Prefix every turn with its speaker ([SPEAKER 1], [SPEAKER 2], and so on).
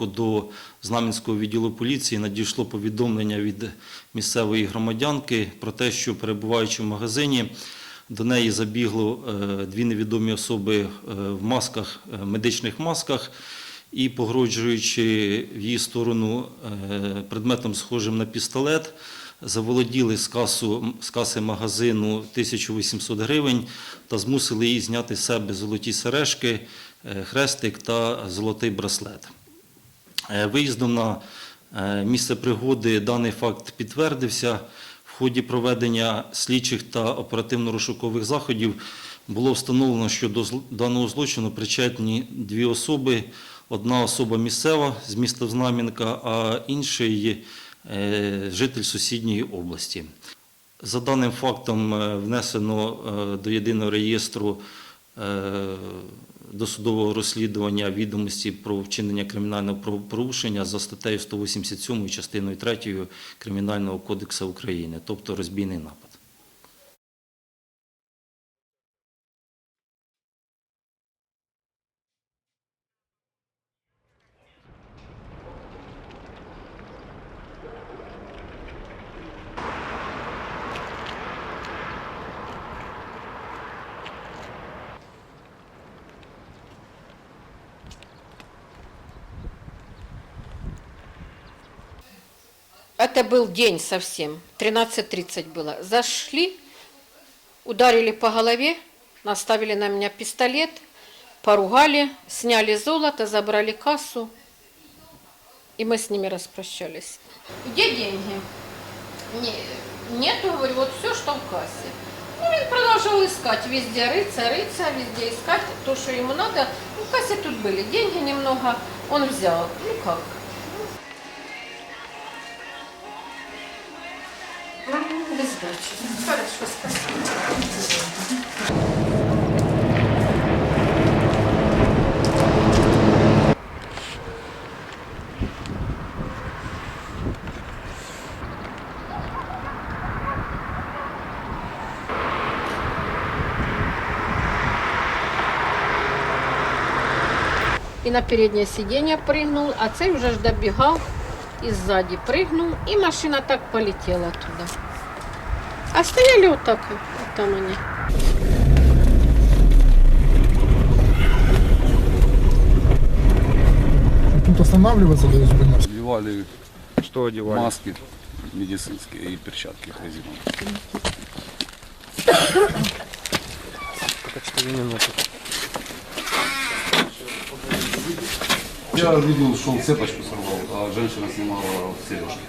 [SPEAKER 1] До Знам'янського відділу поліції надійшло повідомлення від місцевої громадянки про те, що перебуваючи в магазині, до неї забігло е, дві невідомі особи е, в масках, е, медичних масках, і погрожуючи в її сторону предметом, схожим на пістолет, заволоділи з, касу, з каси магазину 1800 гривень та змусили її зняти з себе золоті сережки, хрестик та золотий браслет. Е, Виїздом на е, місце пригоди даний факт підтвердився. В ході проведення слідчих та оперативно-розшукових заходів було встановлено, що до даного злочину причетні дві особи. Одна особа місцева з міста Знам'янка, а інший е, житель сусідньої області. За даним фактом внесено до єдиного реєстру досудового розслідування відомості про вчинення кримінального правопорушення за статтею 187 частиною 3 Кримінального кодексу України, тобто розбійний напад.
[SPEAKER 2] Это был день совсем, 13.30 было. Зашли, ударили по голове, наставили на меня пистолет, поругали, сняли золото, забрали кассу, и мы с ними распрощались. Где деньги? Не, нету, говорю, вот все, что в кассе. Ну, он продолжал искать, везде рыться, рыться, везде искать то, что ему надо. Ну, в кассе тут были деньги немного, он взял. Ну как, без сдачи. Хорошо, спасибо. И на переднее сиденье прыгнул, а цей уже ж добегал и сзади прыгнул, и машина так полетела туда. А стояли вот так, вот там они.
[SPEAKER 3] Тут останавливаться или зупинятися?
[SPEAKER 4] Одевали
[SPEAKER 5] Что одевали?
[SPEAKER 4] маски медицинские и перчатки резиновые.
[SPEAKER 5] Так что носите.
[SPEAKER 4] Я видел, шел цепочку сорвал, а женщина снимала сережки.